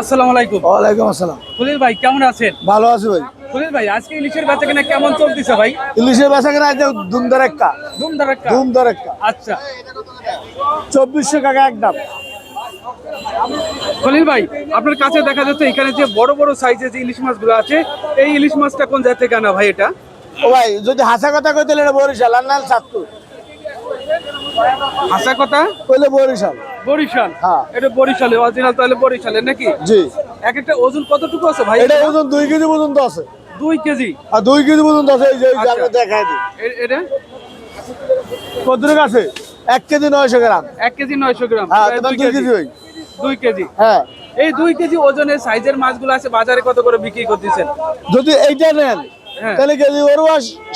আসসালামু আলাইকুম। ওয়ালাইকুম আসসালাম। খলিল ভাই কেমন আছেন? ভালো আছি ভাই। খলিল ভাই আজকে ইলিশের বেচা কিনা কেমন চলতেছে ভাই? ইলিশের বেচা কিনা আছে ধুমধার একটা। ধুমধার একটা? ধুমধার একটা। আচ্ছা। চব্বিশশো টাকা একদম খলিল ভাই আপনার কাছে দেখা যাচ্ছে এখানে যে বড় বড় সাইজের যে ইলিশ মাছগুলো আছে এই ইলিশ মাছটা কোন জায়গা থেকে আনা ভাই এটা? ও ভাই যদি হাসা কথা কইতে এটা বরিশাল আর সাতপুর হাসা কথা? কইলে বরিশাল। বরিশাল? হ্যাঁ। এটা বরিশালে অরিজিনাল তাহলে বরিশালের নাকি? জি। এক একটা ওজন কতটুকু আছে ভাই? এটা ওজন দুই কেজি পর্যন্ত আছে। দুই কেজি? আর দুই কেজি পর্যন্ত আছে এই যে আচ্ছা। দেখাই দিই। এটা? আছে? এক কেজি নয়শো গ্রাম। এক কেজি নয়শো গ্রাম। হ্যাঁ দুই কেজি। দুই কেজি। হ্যাঁ। এই দুই কেজি ওজনের সাইজের মাছগুলো আছে বাজারে কত করে বিক্রি করতেছেন? যদি এইটা নেন হ্যাঁ। তাহলে কেজি ওর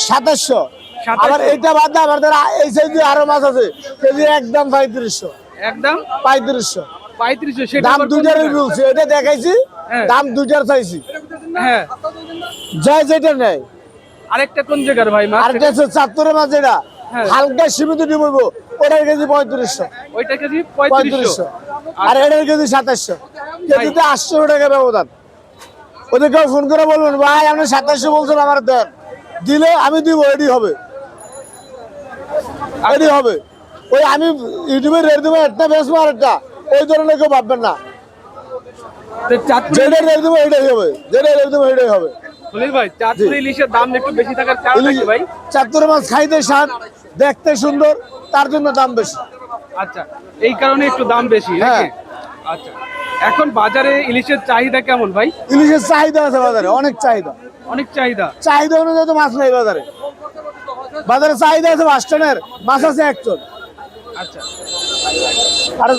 সাতাশশো। 2700 আবার এইটা বাদ দিয়ে আমার এই সাইজে আরও মাছ আছে কেজি একদম পঁয়ত্রিশশো। একদম? পঁয়ত্রিশশো। পঁয়ত্রিশশো সেটা দাম আবার দুইটার বলছি এটা দেখাইছি হ্যাঁ। দাম দুইটার চাইছি। হ্যাঁ। যাই যেটা নেই আরেকটা কোন জায়গার ভাই মাছ আর এটা? হচ্ছে চাত্তরের মাছ যেটা। হ্যাঁ। হালকা সীমিত ডিমইব ওটার কেজি পঁয়ত্রিশশো। ওইটা কেজি পঁয়ত্রিশশো। আর এটার কেজি সাতাশশো। কেজিতে আটশো টাকা ব্যবধান। ওদেরকে ফোন করে বলবেন ভাই আপনি সাতাশশো বলছেন আমার দেন। দিলে আমি দিব এডি হবে। এডি হবে। ওই আমি ইউটিউবে রেট দেবো একটা বেসবো আর একটা ওই ধরনের কেউ ভাববেন না। যেটা রেট দেবো এটাই হবে। যেটা রেট দেবো এটাই হবে। বেশি মাছ খাইতে স্বাদ দেখতে সুন্দর তার জন্য দাম বেশি। আচ্ছা এই কারণে একটু দাম বেশি হ্যাঁ। আচ্ছা এখন বাজারে ইলিশের চাহিদা কেমন ভাই? ইলিশের চাহিদা আছে বাজারে অনেক চাহিদা। অনেক চাহিদা? চাহিদা অনুযায়ী তো মাছ নেই বাজারে। বাজারে চাহিদা আছে মাছ আছে এক টন আচ্ছা। আর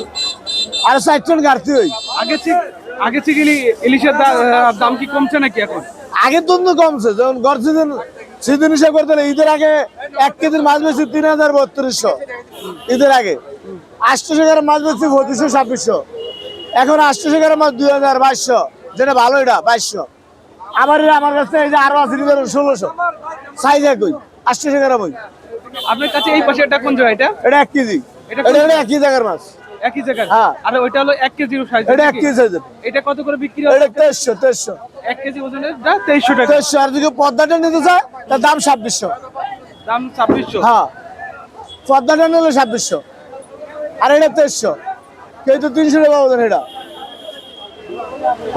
আর টন ঘাটতি ওই আগে থেকে আগে থেকে ইলি- ইলিশের দাম কি কমছে নাকি এখন? আগের জন্য কমছে যেমন গড় সিজন সিজন হিসাব করতে হলে ঈদের আগে এক কেজির মাছ বেশি তিন হাজার বত্রিশশো। ঈদের আগে। আটশোশো গ্রাম মাছ বেশি পঁচিশশো ছাব্বিশশো। এখন আটশোশো গ্রাম মাছ দুই হাজার বাইশশো যেটা ভালো এটা বাইশশো। আমার এটা আমার কাছে এই যে আরও আছে ষোলোশো। সাইজ একই আটশোশো গ্রাম ওই। আপনার কাছে এই পাশে এটা কোন জায়গা এটা? এটা এক কেজি। এটা হলো একই জায়গার মাছ। একই জায়গা। আর ওইটা হলো এক কেজির সাইজ এটা এক কেজি সাইজের এটা কত করে বিক্রি এটা তেইশশো তেইশশো। এক কেজি ওজনের যা তেইশশো টাকা। তেইশশো আর যদি পদ্মাটা নিতে চায় তার দাম ছাব্বিশশো। দাম ছাব্বিশশো। হ্যাঁ। পদ্মাটা নিলে ছাব্বিশশো। আর এটা তেইশশো। কেউ তো তিনশো টাকা এটা।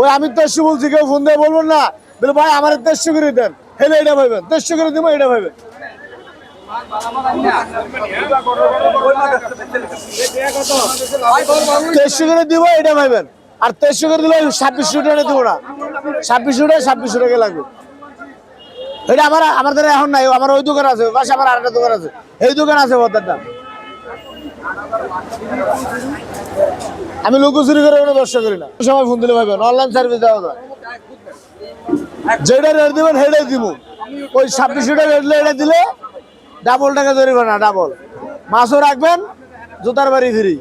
ওই আমি তেইশশো বলছি কেউ ফোন দিয়ে বলবেন না। বলে ভাই আমার তেইশশো করে দেন। হেলে এটা ভাইবেন তেইশশো করে দিব এটা ভাইবেন। তেইশশো করে দিব, এটা ভাইবেন। আর তেইশশো করে দিলে ছাব্বিশশো টাকা দিব না। ছাব্বিশশো টাকা ছাব্বিশশো টাকা লাগবে। এটা আমার, আমাদের এখন নাই, আমার ওই দোকান আছে, পাশে আমার আরেকটা দোকান আছে। এই দোকান আছে বদারটা আমি লোক চুরি করে কোনো ব্যবসা করি না। সময় ফোন দিলে ভাইবেন, অনলাইন সার্ভিস দেওয়া যায়। যেটা রেট দিবেন সেটাই দিব। ওই ছাব্বিশশো টাকা রেট এটা দিলে ডাবল টাকা না ডাবল। মাছও রাখবেন জুতার বাড়ি ফিরি।